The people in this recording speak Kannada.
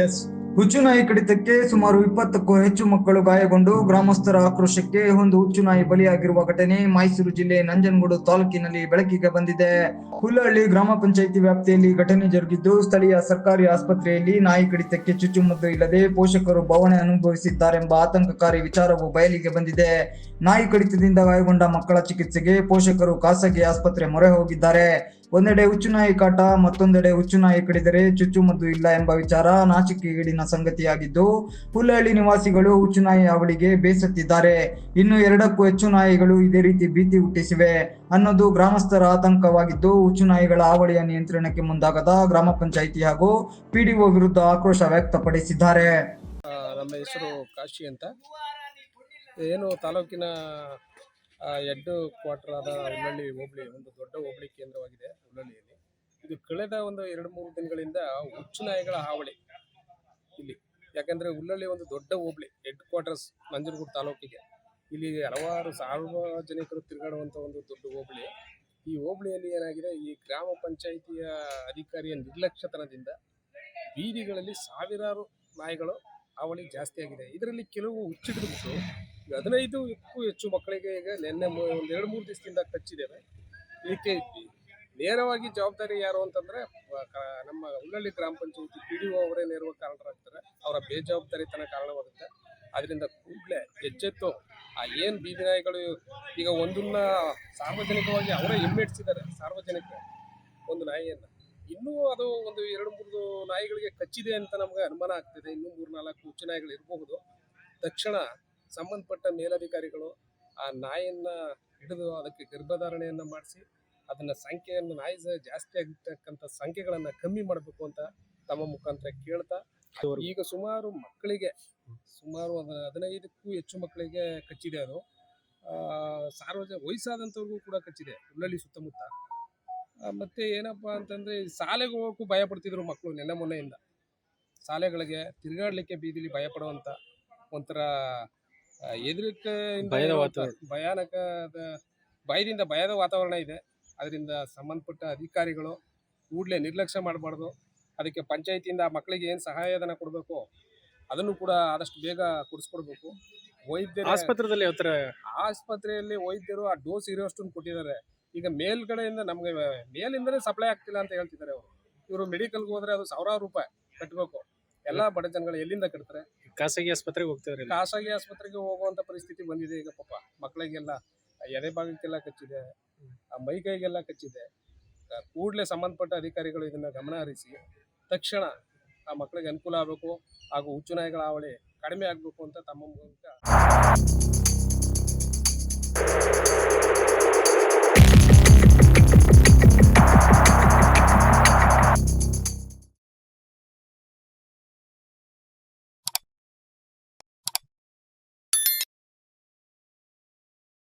ಎಸ್ ಹುಚ್ಚುನಾಯಿ ಕಡಿತಕ್ಕೆ ಸುಮಾರು ಇಪ್ಪತ್ತಕ್ಕೂ ಹೆಚ್ಚು ಮಕ್ಕಳು ಗಾಯಗೊಂಡು ಗ್ರಾಮಸ್ಥರ ಆಕ್ರೋಶಕ್ಕೆ ಒಂದು ಹುಚ್ಚುನಾಯಿ ಬಲಿಯಾಗಿರುವ ಘಟನೆ ಮೈಸೂರು ಜಿಲ್ಲೆ ನಂಜನಗೂಡು ತಾಲೂಕಿನಲ್ಲಿ ಬೆಳಕಿಗೆ ಬಂದಿದೆ. ಹುಲ್ಲಹಳ್ಳಿ ಗ್ರಾಮ ಪಂಚಾಯಿತಿ ವ್ಯಾಪ್ತಿಯಲ್ಲಿ ಘಟನೆ ಜರುಗಿದ್ದು ಸ್ಥಳೀಯ ಸರ್ಕಾರಿ ಆಸ್ಪತ್ರೆಯಲ್ಲಿ ನಾಯಿ ಕಡಿತಕ್ಕೆ ಚುಚ್ಚುಮದ್ದು ಇಲ್ಲದೆ ಪೋಷಕರು ಬವಣೆ ಅನುಭವಿಸಿದ್ದಾರೆಂಬ ಆತಂಕಕಾರಿ ವಿಚಾರವು ಬಯಲಿಗೆ ಬಂದಿದೆ. ನಾಯಿ ಕಡಿತದಿಂದ ಗಾಯಗೊಂಡ ಮಕ್ಕಳ ಚಿಕಿತ್ಸೆಗೆ ಪೋಷಕರು ಖಾಸಗಿ ಆಸ್ಪತ್ರೆ ಮೊರೆ ಹೋಗಿದ್ದಾರೆ. ಒಂದೆಡೆ ಹುಚ್ಚುನಾಯಿ ಕಾಟ, ಮತ್ತೊಂದೆಡೆ ಹುಚ್ಚುನಾಯಿ ಕಡಿದರೆ ಚುಚ್ಚುಮದ್ದು ಇಲ್ಲ ಎಂಬ ವಿಚಾರ ನಾಚಿಕೆಗೇಡಿನ ಸಂಗತಿಯಾಗಿದ್ದು ಹುಲ್ಲಹಳ್ಳಿ ನಿವಾಸಿಗಳು ಹುಚ್ಚುನಾಯಿ ಅವಳಿಗೆ ಬೇಸತ್ತಿದ್ದಾರೆ. ಇನ್ನು ಎರಡಕ್ಕೂ ಹೆಚ್ಚು ನಾಯಿಗಳು ಇದೇ ರೀತಿ ಭೀತಿ ಹುಟ್ಟಿಸಿವೆ ಅನ್ನೋದು ಗ್ರಾಮಸ್ಥರ ಆತಂಕವಾಗಿದ್ದು ಹುಚ್ಚುನಾಯಿಗಳ ಹಾವಳಿಯ ನಿಯಂತ್ರಣಕ್ಕೆ ಮುಂದಾಗದ ಗ್ರಾಮ ಪಂಚಾಯಿತಿ ಹಾಗೂ ಪಿಡಿಒ ವಿರುದ್ಧ ಆಕ್ರೋಶ ವ್ಯಕ್ತಪಡಿಸಿದ್ದಾರೆ. ನಮ್ಮ ಹೆಸರು ಕಾಶಿ ಅಂತ. ಏನು ತಾಲೂಕಿನ ಹೆಡ್ ಕ್ವಾರ್ಟರ್ ಆದ ಹುಲ್ಲಳ್ಳಿ ಹೋಬಳಿ, ಒಂದು ದೊಡ್ಡ ಹೋಬಳಿ ಕೇಂದ್ರವಾಗಿದೆ ಹುಲ್ಲಳ್ಳಿಯಲ್ಲಿ ಇದು ಕಳೆದ ಒಂದು ಎರಡು ಮೂರು ದಿನಗಳಿಂದ ಹುಚ್ಚು ನಾಯಿಗಳ ಹಾವಳಿ ಇಲ್ಲಿ. ಯಾಕಂದ್ರೆ ಹುಲ್ಲಳ್ಳಿ ಒಂದು ದೊಡ್ಡ ಹೋಬಳಿ ಹೆಡ್ ಕ್ವಾರ್ಟರ್ಸ್ ನಂಜನಗೂಡು ತಾಲೂಕಿಗೆ. ಇಲ್ಲಿ ಹಲವಾರು ಸಾರ್ವಜನಿಕರು ತಿರುಗಾಡುವಂಥ ಒಂದು ದೊಡ್ಡ ಹೋಬಳಿ. ಈ ಹೋಬಳಿಯಲ್ಲಿ ಏನಾಗಿದೆ, ಈ ಗ್ರಾಮ ಪಂಚಾಯಿತಿಯ ಅಧಿಕಾರಿಯ ನಿರ್ಲಕ್ಷ್ಯತನದಿಂದ ಬೀದಿಗಳಲ್ಲಿ ಸಾವಿರಾರು ನಾಯಿಗಳು ಹಾವಳಿ ಜಾಸ್ತಿ ಆಗಿದೆ. ಇದರಲ್ಲಿ ಕೆಲವು ಹುಚ್ಚಿಡಿದ್ಬಿಟ್ಟು ಹದಿನೈದಕ್ಕೂ ಹೆಚ್ಚು ಮಕ್ಕಳಿಗೆ ಈಗ ನಿನ್ನೆ ಒಂದು ಎರಡು ಮೂರು ದಿವಸದಿಂದ ಕಚ್ಚಿದ್ದೇವೆ. ಇದಕ್ಕೆ ನೇರವಾಗಿ ಜವಾಬ್ದಾರಿ ಯಾರು ಅಂತಂದ್ರೆ ನಮ್ಮ ಹುಲ್ಲಳ್ಳಿ ಗ್ರಾಮ ಪಂಚಾಯತಿ ಪಿ ಡಿ ಒ ಅವರೇ ನೇರವಾಗಿ ಕಾರಣರಾಗ್ತಾರೆ. ಅವರ ಬೇಜವಾಬ್ದಾರಿತನ ಕಾರಣವಾಗುತ್ತೆ. ಅದರಿಂದ ಕೂಡಲೇ ಎಚ್ಚೆತ್ತು ಆ ಏನು ಬೀದಿ ನಾಯಿಗಳು ಈಗ ಒಂದನ್ನ ಸಾರ್ವಜನಿಕವಾಗಿ ಅವರೇ ಹಿಮ್ಮೆಟ್ಸಿದ್ದಾರೆ ಸಾರ್ವಜನಿಕ ಒಂದು ನಾಯಿಯನ್ನು. ಇನ್ನೂ ಅದು ಒಂದು ಎರಡು ಮೂರು ನಾಯಿಗಳಿಗೆ ಕಚ್ಚಿದೆ ಅಂತ ನಮಗೆ ಅನುಮಾನ ಆಗ್ತಿದೆ. ಇನ್ನೂ ಮೂರು ನಾಲ್ಕು ಹುಚ್ಚು ನಾಯಿಗಳು ಇರಬಹುದು. ತಕ್ಷಣ ಸಂಬಂಧಪಟ್ಟ ಮೇಲಧಿಕಾರಿಗಳು ಆ ನಾಯಿಯನ್ನು ಹಿಡಿದು ಅದಕ್ಕೆ ಗರ್ಭಧಾರಣೆಯನ್ನು ಮಾಡಿಸಿ ಅದನ್ನ ಸಂಖ್ಯೆಯನ್ನು ನಾಯಿ ಜಾಸ್ತಿ ಆಗಿರ್ತಕ್ಕಂಥ ಸಂಖ್ಯೆಗಳನ್ನು ಕಮ್ಮಿ ಮಾಡಬೇಕು ಅಂತ ತಮ್ಮ ಮುಖಾಂತರ ಕೇಳ್ತಾ ಈಗ ಸುಮಾರು ಮಕ್ಕಳಿಗೆ ಸುಮಾರು ಒಂದು ಹದಿನೈದಕ್ಕೂ ಹೆಚ್ಚು ಮಕ್ಕಳಿಗೆ ಕಚ್ಚಿದೆ ಅದು. ಆ, ಸಾರ್ವಜನಿಕ ವಯಸ್ಸಾದಂಥವ್ರಿಗೂ ಕೂಡ ಕಚ್ಚಿದೆ ಹುಲ್ಲಳ್ಳಿ ಸುತ್ತಮುತ್ತ. ಮತ್ತೆ ಏನಪ್ಪಾ ಅಂತಂದ್ರೆ ಶಾಲೆಗೆ ಹೋಗೋಕ್ಕೂ ಭಯ ಪಡ್ತಿದ್ರು ಮಕ್ಕಳು ನೆನ್ನೆ ಮೊನ್ನೆಯಿಂದ. ಶಾಲೆಗಳಿಗೆ ತಿರುಗಾಡಲಿಕ್ಕೆ ಬೀದಿಲಿ ಭಯ ಪಡುವಂತ ಒಂಥರ ಹೆದರಿಕೆಯಿಂದ ಭಯದ ವಾತಾವರಣ. ಭಯಾನಕದ ಭಯದಿಂದ ಭಯದ ವಾತಾವರಣ ಇದೆ. ಅದರಿಂದ ಸಂಬಂಧಪಟ್ಟ ಅಧಿಕಾರಿಗಳು ಕೂಡಲೇ ನಿರ್ಲಕ್ಷ್ಯ ಮಾಡಬಾರ್ದು. ಅದಕ್ಕೆ ಪಂಚಾಯತಿಯಿಂದ ಆ ಮಕ್ಕಳಿಗೆ ಏನು ಸಹಾಯಧನ ಕೊಡಬೇಕು ಅದನ್ನು ಕೂಡ ಆದಷ್ಟು ಬೇಗ ಕೊಡಿಸ್ಕೊಡ್ಬೇಕು. ವೈದ್ಯರು ಆಸ್ಪತ್ರೆಯಲ್ಲಿ ಯಾವ ಆಸ್ಪತ್ರೆಯಲ್ಲಿ ವೈದ್ಯರು ಆ ಡೋಸ್ ಇರೋಷ್ಟನ್ನು ಕೊಟ್ಟಿದ್ದಾರೆ. ಈಗ ಮೇಲ್ಗಡೆಯಿಂದ ನಮಗೆ ಮೇಲಿಂದಲೇ ಸಪ್ಲೈ ಆಗ್ತಿಲ್ಲ ಅಂತ ಹೇಳ್ತಿದ್ದಾರೆ ಅವರು. ಇವರು ಮೆಡಿಕಲ್ಗೆ ಹೋದ್ರೆ ಅದು ಸಾವಿರಾರು ರೂಪಾಯಿ ಕಟ್ಟಬೇಕು ಎಲ್ಲ ಬಡ ಜನಗಳು ಎಲ್ಲಿಂದ ಕಟ್ತಾರೆ? ಖಾಸಗಿ ಆಸ್ಪತ್ರೆಗೆ ಹೋಗ್ತಿದ್ರಿ ಖಾಸಗಿ ಆಸ್ಪತ್ರೆಗೆ ಹೋಗುವಂತ ಪರಿಸ್ಥಿತಿ ಬಂದಿದೆ ಈಗ ಪಾಪ. ಮಕ್ಕಳಿಗೆಲ್ಲ ಎದೆ ಭಾಗಕ್ಕೆಲ್ಲ ಕಚ್ಚಿದೆ, ಆ ಮೈಕೈಗೆಲ್ಲ ಕಚ್ಚಿದೆ. ಕೂಡಲೇ ಸಂಬಂಧಪಟ್ಟ ಅಧಿಕಾರಿಗಳು ಇದನ್ನ ಗಮನ ಹರಿಸಿ ತಕ್ಷಣ ಆ ಮಕ್ಕಳಿಗೆ ಅನುಕೂಲ ಆಗಬೇಕು ಹಾಗೂ ಹುಚ್ಚು ನಾಯಿಗಳ ಹಾವಳಿ ಕಡಿಮೆ ಆಗಬೇಕು ಅಂತ ತಮ್ಮ ಮೂಲಕ